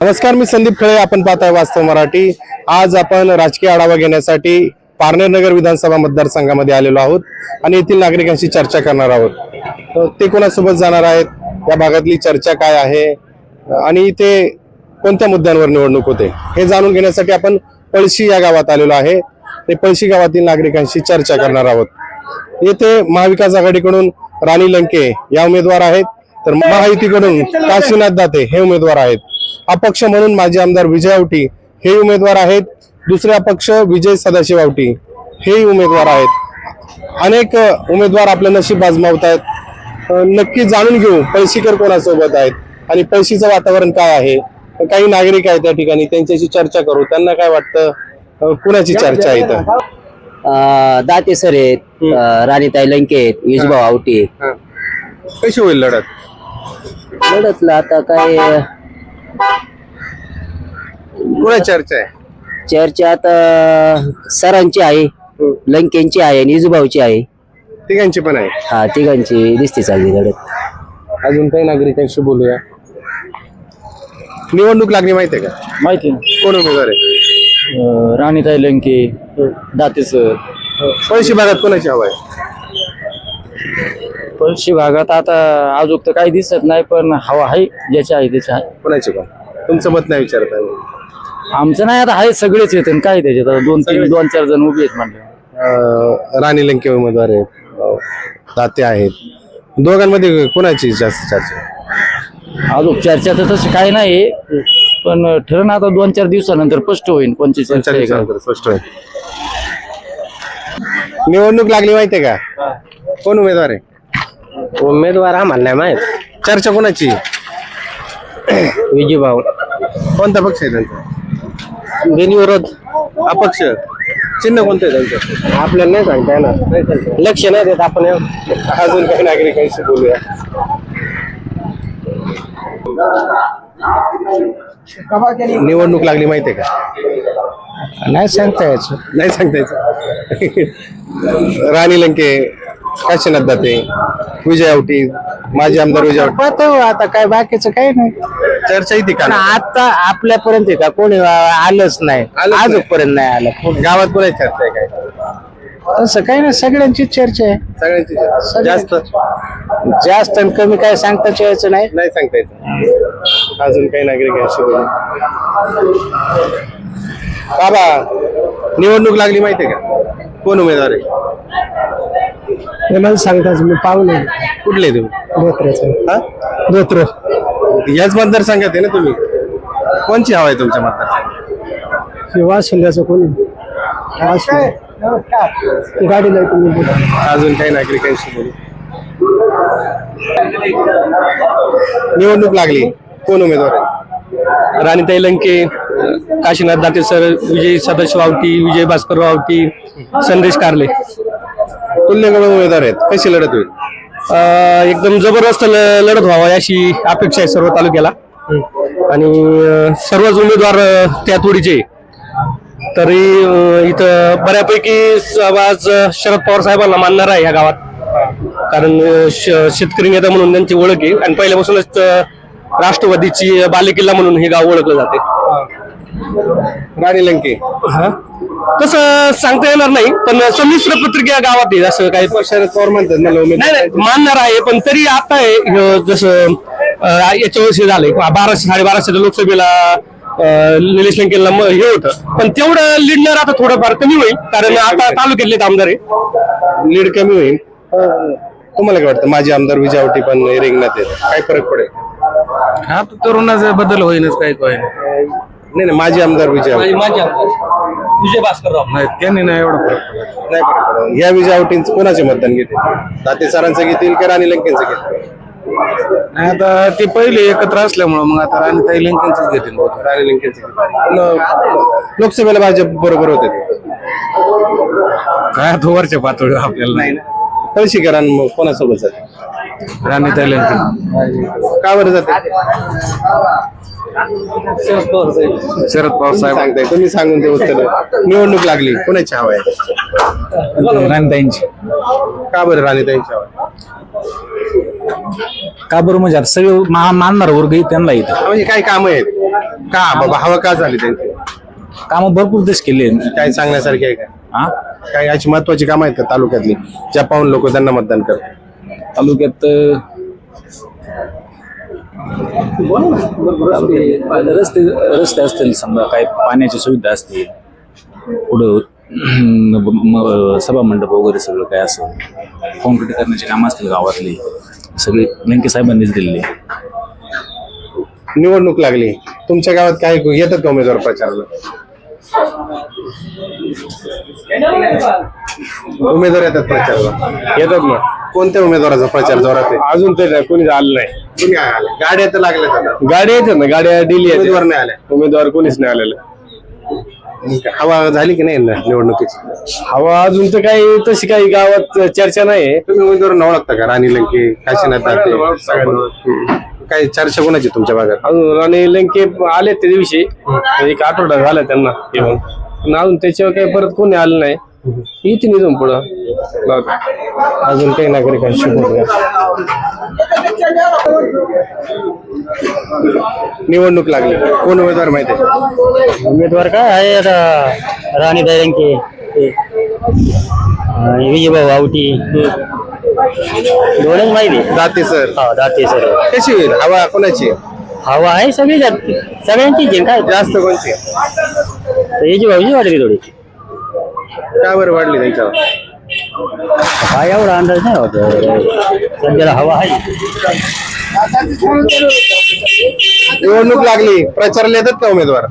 नमस्कार मी संदीप खळे. आपण पाहताय वास्तव मराठी. आज आपण राजकीय आढावा घेण्यासाठी पारनेर नगर विधानसभा मतदारसंघामध्ये आलेलो आहोत आणि येथील नागरिकांशी चर्चा करणार आहोत. ते कोणासोबत जाणार आहेत? या भागातली चर्चा काय आहे? आणि इथे कोणत्या मुद्द्यांवर निवडणूक होते? हे जाणून घेण्यासाठी आपण पळशी या गावात आलेलो आहे. ते पळशी गावातील नागरिकांशी चर्चा करणार आहोत. येथे महाविकास आघाडीकडून राणी लंके या उमेदवार आहेत. तर महायुतीकडून काशीनाथ दाते हे उमेदवार आहेत. अपक्ष म्हणून माजी आमदार विजय आवटी हे उमेदवार आहेत. दुसरे अपक्ष विजय सदाशिव आवटी हे उमेदवार आहेत. अनेक उमेदवार आपलं नशीब आजमावत आहेत नक्की जाणून घेऊ पैशीकर कोणासोबत आहेत आणि पैशीचं वातावरण काय आहे. काही नागरिक आहेत त्या ठिकाणी त्यांच्याशी चर्चा करू. त्यांना काय वाटतं? कुणाची चर्चा आहे इथं? दाते सर आहेत राणीताई लंके आहेत विजभाऊ आवटी कशी होईल लढत? लढतला आता काय कुणा चर्चा आहे? चर्चा आता सरांची आहे लंकेंची आहे आणि विजूभाऊची आहे. तिघांची पण आहे. हा तिघांची दिसते चालली लढत अजून काही नागरिकांशी बोलूया. निवडणूक लागली माहितीये का? माहिती कोण उमेदवार आहे? राणीताई लंके दाते सर. पळशी भागात कोणाची हवा आहे? पळशी भागात आता अजून तर काही दिसत नाही पण हवा आहे ज्याची आहे त्याची आहे. कोणाची पण. तुमचं मत नाही विचारत आहे. आमचं नाही आता आहे सगळेच येत काय त्याच्यात. आता दोन तीन दोन चार जण उभे आहेत म्हणलं. अं, राणी लंके उमेदवार आहेत अं, दाते आहेत. दोघांमध्ये कोणाची जास्त चर्चा? अजून चर्चा तर तशी काही नाही पण ठरण आता दोन चार दिवसानंतर स्पष्ट होईल कोणची चर्चा आहे का. स्पष्ट होईल. निवडणूक लागली माहितीये का? कोण उमेदवार आहे? उमेदवार आम्हाला नाही माहीत. चर्चा कोणाची? विजूभाऊ कोणता पक्ष आहे त्यांचा? बिनविरोध अपक्ष. चिन्ह कोणतं आहे त्यांचं? आपल्याला नाही सांगता येणार. लक्ष नाही देत आपण अजून काही नागरिकांशी बोलूया. निवडणूक लागली माहितीये का? नाही सांगता यायचं. नाही सांगता यायचं. राणी लंके काशीनाथ दाते विजय आवटी माजी आमदार विजय आवटी. पाहतो आता काय बाकीचं काही नाही. चर्चा येते का? पण आता आपल्यापर्यंत आहे का? कोणी आलंच नाही. आलंच नाही. आजपर्यंत नाही आलं. गावात कोणाची चर्चा आहे काय? तसं काही नाही. सगळ्यांची चर्चा आहे. सगळ्यांची जास्त? जास्त आणि कमी काय सांगताच यायचं नाही. नाही सांगता येत. अजून काही नागरिकांशी बोलू बाबा निवडणूक लागली माहितीये का? कोण उमेदवार आहे? मला सांगताच मी पाहुणे कुठले तुम्ही? धोत्र्याचं हा? धोत्र. याच मतदारसंघात आहे ना तुम्ही? कोणची हवा आहे तुमच्या मतदारसंघात? वाशिंद्याचं कोणी गाडीला तुम्ही अजून काही नागरिकांशी बोलू. निवडणूक लागली. कोण उमेदवार आहे? राणीताई लंके काशीनाथ दाते सर विजय सदाशिव आवटी विजय भास्कर आवटी संदेश कारले. तुल्यगड उमेदवार आहेत. कशी लढत होईल? अं, एकदम जबरदस्त ल- लढत व्हावा अशी अपेक्षा आहे सर्व तालुक्याला. आणि अं, सर्वच उमेदवार अं, त्या तोडीचे आहे. तरी अं, इथं बऱ्यापैकी समाज अं, शरद पवार साहेबांना मानणार आहे या गावात. कारण अं, श- शेतकरी नेता म्हणून त्यांची ओळख आहे. आणि पहिल्यापासूनच अं, राष्ट्रवादीची बालेकिल्ला म्हणून हे गाव ओळखलं जाते. राणी लंके. तसं सांगता येणार नाही पण संमिश्र पत्रिका गावात आहे असं काही शरद पवार म्हणतात मला नाही उमेदवार नाही मानणार आहे पण तरी आता आहे जसं अं, याच्या वर्षी झालंय बाराशे साडेबाराशे लोकसभेला अं, निलेश लंकेला म- हे होतं. पण तेवढं लिडणार आता थोडंफार कमी होईल कारण आता तालुक्यातले आमदार आहे लीड कमी होईल. तुम्हाला काय वाटतं माझे आमदार विजय आवटी पण रिंगणात आहेत काय फरक पडेल? हा तरुणाचा बदल होईनच काही काही नाही नाही माझे आमदार विजय आवटी. विजय भास्करराव. नाही त्यांनी नाही एवढा फरक. नाही फरक या विजय आवटींचं कोणाचे मतदान घेतील? दाते सरांचं घेतील का राणी लंकेंचं घेतील? नाही आता ते पहिले एकत्र असल्यामुळं मग आता राणीताई लंकेंच घेतील बहुतेक. राणी लंकेंचं घेतील. लोकसभेला भाजप बरोबर होते. ते. काय आता वरच्या पातळीवर आपल्याला नाही. तळशीकरां मग कोणासोबत जाते? राणीताई लंके का बरं जाते? शरद पवार साहेब. सांगताय तुम्ही सांगून ते उत्तर निवडणूक लागली कोणाची हवा आहे? राणीताईंची. का बरं राणीताईंची हवा आहे? का बरं म्हणजे आता सगळे मा- मानणार वर्ग आहे त्यांना इथं. म्हणजे काय काम आहेत? का बाबा हवा का झाली त्यांची? कामं भरपूर देश केले काय सांगण्यासारखी आहे का? हा? काही अशी महत्वाची कामं आहेत का तालुक्यातली? ज्या पाहून लोक त्यांना मतदान करतात. तालुक्यात रस्ते रस्ते असतील समजा काही पाण्याची सुविधा असतील पुढं सभा मंडप वगैरे सगळं काय असं कॉन्क्रीट करण्याचे काम असतील गावातली सगळी लंके साहेबांनीच दिलेली. निवडणूक लागली. तुमच्या गावात काय येतात का उमेदवार प्रचारला उमेदवार येतात प्रचारला. येतात ना कोणत्या उमेदवाराचा प्रचार जोरात आहे? अजून तरी कोणी आलं नाही. कोणी काय आलं? गाड्या तर लागल्या आता. गाड्या येतात ना गाड्या डेली उमेदवार नाही आल्या. उमेदवार कोणीच नाही आलेलं. हवा झाली की नाही यंदा निवडणुकीची? हवा अजून तर काही तशी काही गावात चर्चा नाही तुम्ही उमेदवार ओळखता का? राणी लंके काशीनाथ दाते काय चर्चा कोणाची तुमच्या भागात? अजून राणे लंके आले त्या दिवशी. एक आठवडा झाला त्यांना येऊन. पण अजून त्याच्यावर काही परत कोणी आलं नाही. येते निघून पुढं. अजून काही नागरिकांशी बोलूया. निवडणूक लागली. कोण उमेदवार माहिती आहे? उमेदवार काय आहे आता? राणी दैरंके विजयभाऊ आवटी. दोनच माहिती दाते सर. हा दाते सर. कशी होईल? हवा कोणाची आहे? हवा आहे सगळी सगळ्यांची काय जास्त कोणची याची भाऊजी वाटली थोडी. का बरं वाढली त्यांच्यावर? काय एवढा अंदाज नाही होत. सध्याला हवा आहे. निवडणूक लागली. प्रचाराला येतात का उमेदवार?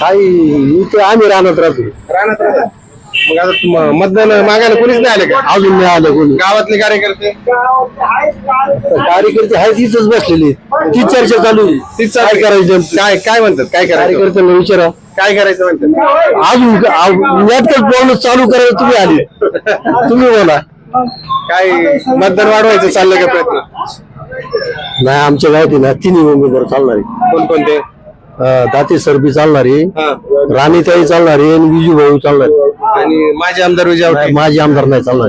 काही इथे आम्ही राहणार राहतो. राहतात. मग आता तुम- मतदान मागायला कोणीच नाही आले का? अजून नाही आलं कोणी. गावातले कार्यकर्ते? कार्यकर्ते आहेत तिथंच बसलेले. ती चर्चा चालू आहे. तीच काय करायचं काय काय म्हणतात? काय करायचं? कार्यकर्त्यांना विचारा. काय करायचं म्हणतात? अजून नेटकच बोलणं चालू करायला तुम्ही आले. तुम्ही बोला. काय मतदान वाढवायचं चाललंय का प्रयत्न? नाही आमच्या गावात आहे ना तिन्ही उमेदवार चालणारे. कोणकोणते? अं, दाते सरबी चालणारे हा. राणीताई चालणारे आणि विजू भाऊ चालणारे. आणि माझे आमदार विजय आवटे. नाही, माझे आमदार नाही चालणार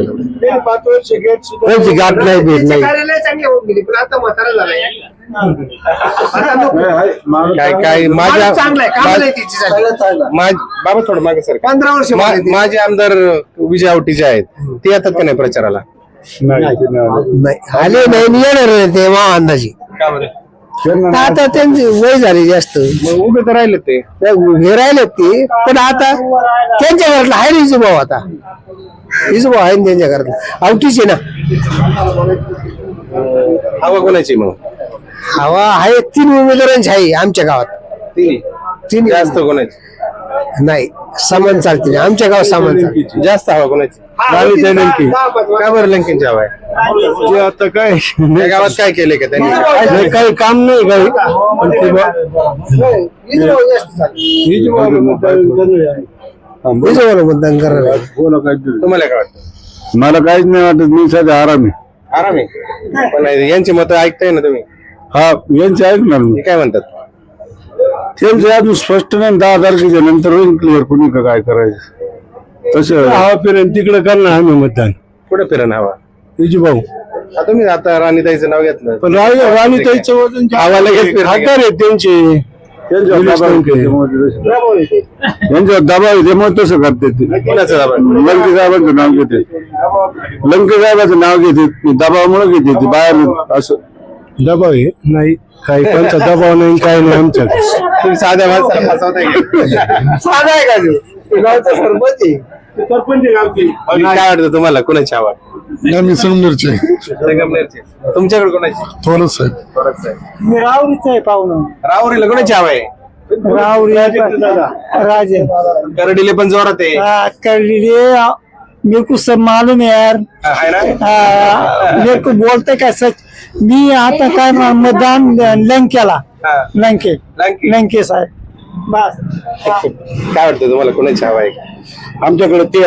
त्यांची गाठ नाही भेट नाही. काय काय माझ्या माझ- बाबा थोडं मागे सर. पंधरा वर्ष माझे आमदार विजय आवटी जे आहेत. ते येतात का नाही प्रचाराला? नाही आले नाही आणि येणार नाही ते मा अंदाजी. का बरं? आता त्यांची वय झाली जास्त. मग उभे तर राहिले ते. उभे राहिले ते पण आता त्यांच्या घरातला आहे ना भाऊ आता. भाऊ आहे ना त्यांच्या घरातला. आवटीच आहे ना. हवा कोणाची मग? हवा आहे तीन उमेदवारांची आहे आमच्या गावात. तिन्ही? तीन जास्त कोणाची? नाही समान चालते आमच्या गावात समान चालते जास्त हवा कोणाची? राणी त्या लंकी. का बरं लंकेनची हवा आहे? ते आता काय त्या गावात काय केले का त्यांनी? नाही, काही काम नाही काही पण ते बा- विजयवाला मतदान करणार तुम्हाला काय वाटतं? मला काहीच नाही वाटत मी सध्या आराम आहे. आराम आहे? पण यांची मतं ऐकताय ना तुम्ही? हा यांचे ऐकणार मी. हे काय म्हणतात? त्यांचं अजून स्पष्ट नाही दहा तारखेच्या नंतर होईल क्लिअर कुणी का काय करायचं? तसं हवा फिरेन तिकडे करणार आम्ही मतदान. कुठे फिरण हवा? विजू भाऊ. आता तुम्ही आता राणीताईचं नाव घेतलं. पण राणी राणीताईचं वजन हवा लगेच फिरते. हाकार आहेत त्यांचे. त्यांच्यावर दबाव आहे लंके. त्याच्यामुळे ते तसं- यांच्यावर दबाव आहे त्यामुळे तसं करते ते. कोणाचं दाबा? लंके साहेबांचं नाव घेते लंके साहेबांचं नाव घेते दबावामुळे घेते ते बाहेर असं. दबाव आहे? नाही काही कोणचा दबाव नाही काही नाही आमच्या तुम्ही साध्या माणसाला फसवताय का? साधा आहे का तो? गावचा सरपंच आहे. काय वाटतं तुम्हाला? कोणाची हवा मी संगमनेरची तुमच्याकडे कोणाची. मी रावरीच आहे पाहुणं. राहुरीला कोणाची हवा आहे? रावरी राजे करडीले पण जोरात आहे. कर मेरे को सब मालूम है यार. आहे ना? आ, मेरे को बोलते काय सच? मी आता काय म- मतदान लंकेला. हा. लंके. लंके. लंके साहेब. काय वाटतं तुम्हाला कोणाची हवा आहे? आमच्याकडे ते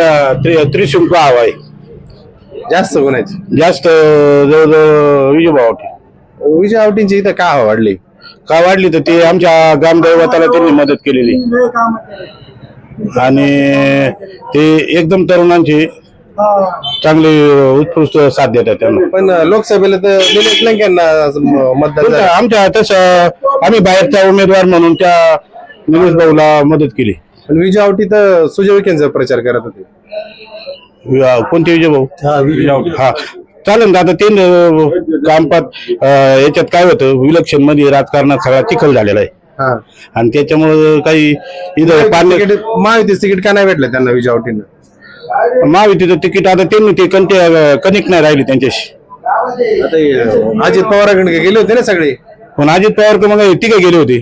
त्रि- त्रिशंकू हवा आहे. जास्त कोणाची? जास्त जवळजवळ विजयभाव विजय आवटींची इथं का हवा वाढली? का वाढली तर ते आमच्या ग्रामदैवताला त्यांनी मदत केलेली. आणि ते एकदम तरुणांचे चांगले उत्कृष्ट साथ देतात त्यांना. पण लोकसभेला तर लंकेंना म- मतदान. आमच्या तसं आम्ही बाहेरचा उमेदवार म्हणून त्या निलेश भाऊला मदत केली. पण विजय आवटी तर सुजय विखेंचा प्रचार करत होते. अ, कोणते विजय भाऊ? हा चालेल ना आता ते न- अ, याच्यात काय होतं इलेक्शनमध्ये राजकारणात सगळा चिखल झालेला आहे. हा. आणि त्याच्यामुळे काही इथं पाणी तिकीट महायुती तिकीट का नाही भेटलं त्यांना विजय आवटींना? महायुतीचं तिकीट आता त्यांनी ते कनेक्ट नाही राहिले त्यांच्याशी. आता हे अजित पवाराकडे गेले होते ना सगळे. पण अजित पवार का मग तिघे गेले होते.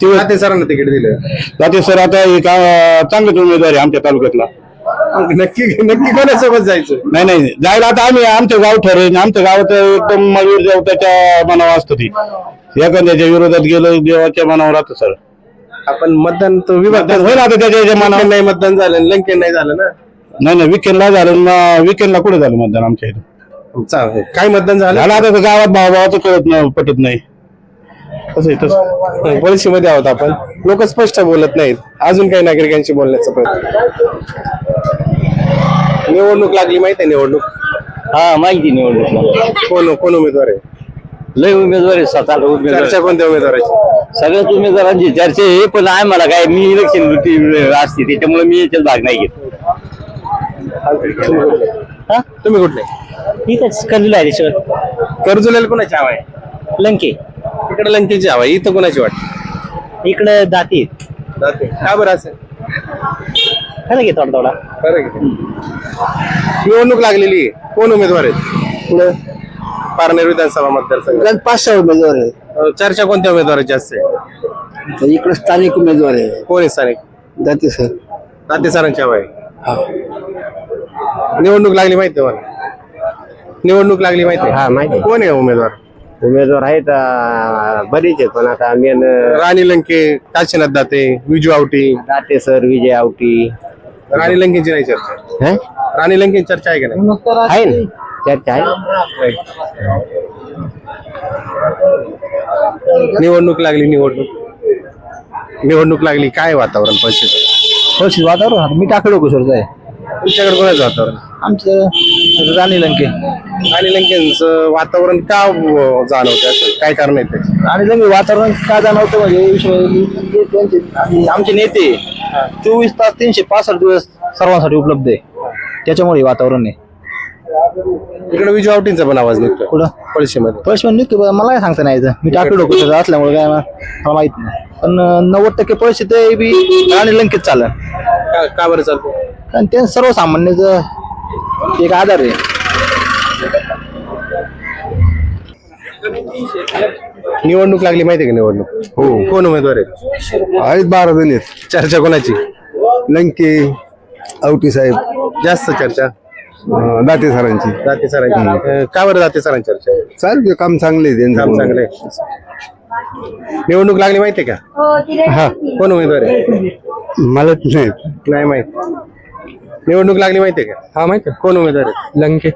ते ते सरांना तिकीट दिलं. जाते सर आता एक चांगलेच उमेदवार आहे आमच्या तालुक्यातला. नक्की नक्की कोणासोबत जायचं? नाही नाही जायला आता आम्ही आमचं गाव ठरवून आमचं गावात एकदम मयूर देवताच्या मनावर असतं ती. एखाद्याच्या विरोधात गेलं देवाच्या मनावर राहतं सर. आपण मतदान तो विभाग होईल आता त्याच्या याच्या मनावर. नाही मतदान झालं लंकेन नाही झालं ना? नाही नाही विकेंडला झालं विकेंडला कुठे झालं मतदान आमच्या इथं? चालेल. काय मतदान झालं? झालं आता तर गावात भावाचं कळत नाही पटत नाही. तसं आहे, तसं. पॉलिसीमध्ये आहोत आपण. लोक स्पष्ट बोलत नाहीत. अजून काही नागरिकांशी बोलण्याचा प्रयत्न. निवडणूक लागली माहिती आहे निवडणूक? हा माहिती निवडणूक कोण कोण उमेदवार आहे? लय उमेदवार आहे स्वतःला उमेदवार. चर्चा कोणत्या उमेदवाराची? सगळ्याच उमेदवारांची चर्चा आहे पण आहे मला काय मी इलेक्शन ड्युटी असते त्याच्यामुळे मी याच्यात भाग नाही घेत. हा? तुम्ही कुठले? इथंच कर्जला आहे त्याच्यावर. कर्जुलेला कोणाची हवा आहे? लंके. इकडे लंकेची हवा आहे इथं कोणाची वाटते इकडे दाती. का बरं असं? खरं घे थोडा थोडा? की? निवडणूक लागलेली आहे. कोण उमेदवार आहेत? पारनेर विधानसभा मतदारसंघ. पाच सहा उमेदवार आहे अं, चर्चा कोणत्या उमेदवाराची असते तर इकडे स्थानिक उमेदवार आहे. कोण आहे स्थानिक? दाते सर. ताते सरांची हवा आहे. निवडणूक लागली माहिती आहे मला निवडणूक लागली माहिती हा, माहिती. कोण आहे उमेदवार? उमेदवार आहेत अं, बरेच आहेत पण आता मेन राणी लंके काशीनाथ दाते विजू आवटी. दाते सर विजय आवटी. राणी लंकेची नाही चर्चा. हं? राणी लंकेची चर्चा आहे का नाही? आहे ना. चर्चा आहे. निवडणूक लागली निवडणूक. निवडणूक लागली काय वातावरण परिस्थिती? परिस्थिती वातावरण मी टाकलो कुसरचं आहे. तुमच्याकडे कोणाचं वातावरण? आमचं राणी लंके. राणी लंकेचं वातावरण का जाणवते असं? काय कारण आहे त्याचे आणि लंके वातावरण का जाणवतं म्हणजे विषय जे त्यांचे आणि आमचे नेते चोवीस तास तीनशे पासष्ट दिवस सर्वांसाठी उपलब्ध आहे. त्याच्यामुळे हे वातावरण आहे. इकडे विजू आवटींचा पण आवाज निघतो कुठं? पळशीमध्ये. पण निघतो मला काय सांगता नाही. मी टाकलो डोकं असल्यामुळे काय मला मला माहीत नाही. पण अं, नव्वद टक्के पैसे ते बी राणी लंकेत चालेल. का का बरं चालतो कारण ते सर्वसामान्यचं एक आधार आहे. निवडणूक लागली माहिती आहे का निवडणूक? हो. कोण उमेदवार आहेत? आहेत बारा जण आहेत. चर्चा कोणाची? लंके आवटी साहेब. जास्त चर्चा? दाते सरांची. दाते सरांची. अं, का बरं दाते सरांची चर्चा आहे? चालेल काम चांगले आहे काम चांगलं आहे. निवडणूक लागली माहिती आहे का? कोण उमेदवार आहे? मला नाही. नाही माहीत. निवडणूक लागली माहिती आहे का? हा माहिती कोण उमेदवार आहे? लंके.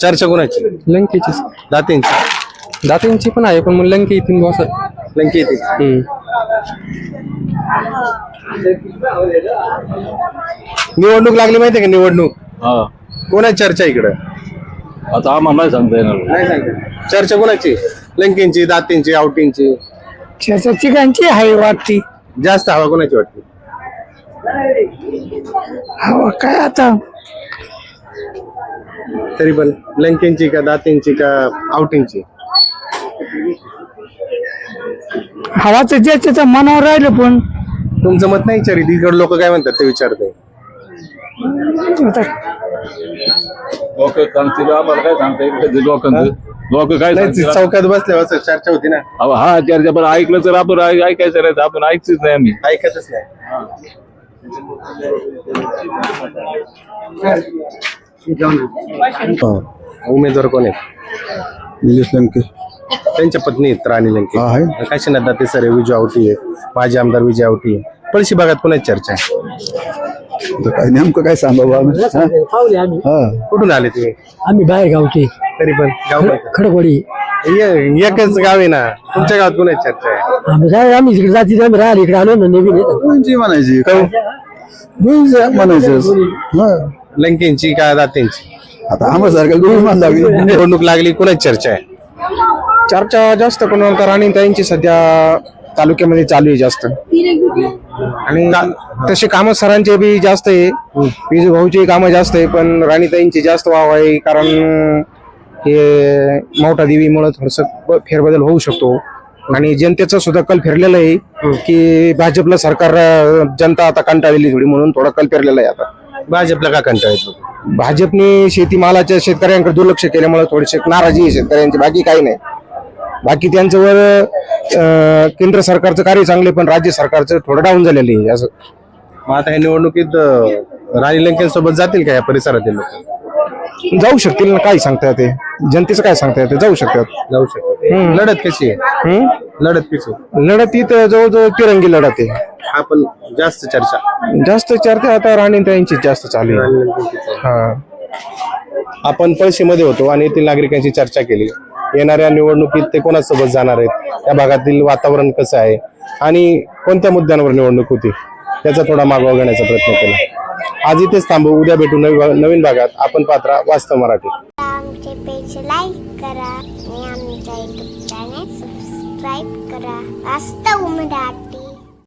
चर्चा कोणाची? लंकेची दातेंची. दात्यांची पण आहे पण मग लंके इथून बॉस लंके येते निवडणूक लागली माहिती आहे का निवडणूक? कोणाची चर्चा इकडं? आता आम्हाला नाही सांगता येणार. नाही सांगते चर्चा कोणाची? लंकेंची दातेंची आवटींची ठिकाणची आहे वाटती. जास्त हवा कोणाची वाटते? हवा काय आता? तरी पण लंकेंची का दातेंची का आवटींची हवा तर ज्याच्या मनावर राहिलं पण. तुमचं मत नाही विचारित? इकडे लोक काय म्हणतात ते विचारते लोक सांगतील आम्हाला काय सांगता येईल लोकांचं. लोक काय नाही सांगतील? चौकात बसल्यावर असं चर्चा होती ना. अहो, हा चर्चा पण ऐकलं तर आपण ऐ- ऐकायचं नाही तर आपण ऐकतच नाही आम्ही. ऐकतच नाही. उमेदवार कोण आहेत? निलेश लंके. त्यांच्या पत्नी आहेत राणी लंके. हा, आहे. काशीनाथ दाते सर आहे विजय आवटी आहे माजी आमदार विजय आवटी आहे. पळशी भागात कोणाची चर्चा आहे. काय नेमकं काय सांगावं आम्ही? हा? कुठून आले तुम्ही? आम्ही बाहेर गावचे. तरी पण गाव? खडकवाडी. ए- एकच गाव आहे ना. तुमच्या गावात कोणाची चर्चा आहे. आम्ही काय आम्ही इकडे जाती आम्ही राहिले इकडे आलो ना नवीन. दोनची म्हणायची. दोनची म्हणायचं. हा. लंकेंची का दातेंची? आता आम्हाला गोविंद लागली निवडणूक लागली कुणाची चर्चा आहे? चर्चा जास्त कोणाला तर आणि त्यांची सध्या तालुक्यामध्ये चालू आहे जास्त. आणि तसे कामं सरांचे बी जास्त आहे. विजू भाऊची कामं जास्त आहे पण राणीताईंची जास्त वाव आहे कारण हे मोठा देवीमुळे थोडस फेरबदल होऊ शकतो. आणि जनतेचा सुद्धा कल फिरलेला आहे की भाजपला सरकार जनता आता कंटाळलेली थोडी म्हणून थोडा कल फिरलेला आहे आता. भाजपला का कंटाळत लोक भाजपने शेतीमालाच्या शेतकऱ्यांकडे दुर्लक्ष केल्यामुळे थोडीशी नाराजी आहे शेतकऱ्यांची बाकी काही नाही. बाकी त्यांच्यावर अं, केंद्र सरकारचं कार्य चांगले पण राज्य सरकारचं थोडं डाऊन झालेलं आहे असं. मग आता या निवडणुकीत अं, राणी लंकेंसोबत जातील का या परिसरातील लोक? जाऊ शकतील ना काय सांगता येते? जनतेचं काय सांगता येते? जाऊ शकतात. जाऊ शकतो लढत कशी आहे? हम्म? लढत कशी आहे? लढत इथं जवळजवळ तिरंगी लढत आहे. आपण जास्त चर्चा. जास्त चर्चा आता राणी त्यांची जास्त चालू आहे. हा. आपण पळशीमध्ये होतो आणि येथील नागरिकांची चर्चा केली. येणाऱ्या निवडणुकीत ते कोणासोबत जाणार आहेत? या भागातील वातावरण कसं आहे? आणि कोणत्या मुद्द्यांवर निवडणूक होती? याचा थोडा मागोवा घेण्याचा प्रयत्न केला. आज इथेच थांबू. उद्या भेटू नवी नवीन भागात. आपण पात्रा वास्तव मराठी. आमचे पेज लाईक करा आणि आमच्या युट्यूब चॅनेल सबस्क्राईब करा. वास्तव मराठी.